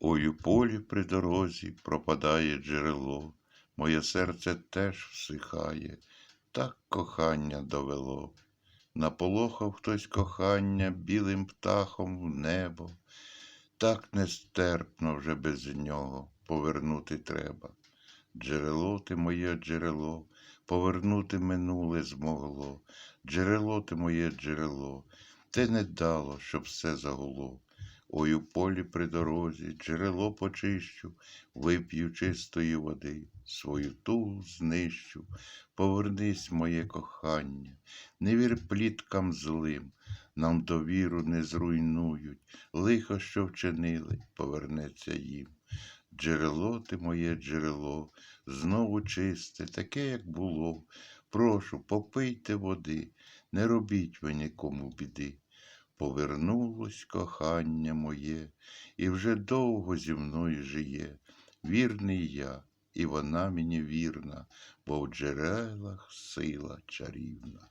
Ой у полі при дорозі пропадає джерело, моє серце теж всихає, так кохання довело. Наполохав хтось кохання білим птахом в небо, так нестерпно вже без нього повернути треба. Джерело ти моє джерело, повернути минуле змогло. Джерело ти моє джерело, те не дало, щоб все загуло. Ой у полі при дорозі, джерело почищу, вип'ю чистої води, свою тугу знищу. Повернись, моє кохання, не вір пліткам злим, нам довіру не зруйнують, лихо, що вчинили, повернеться їм. Джерело ти моє джерело, знову чисте, таке, як було. Прошу, попийте води, не робіть ви нікому біди. Повернулось кохання моє, і вже довго зі мною жиє. Вірний я, і вона мені вірна, бо в джерелах сила чарівна.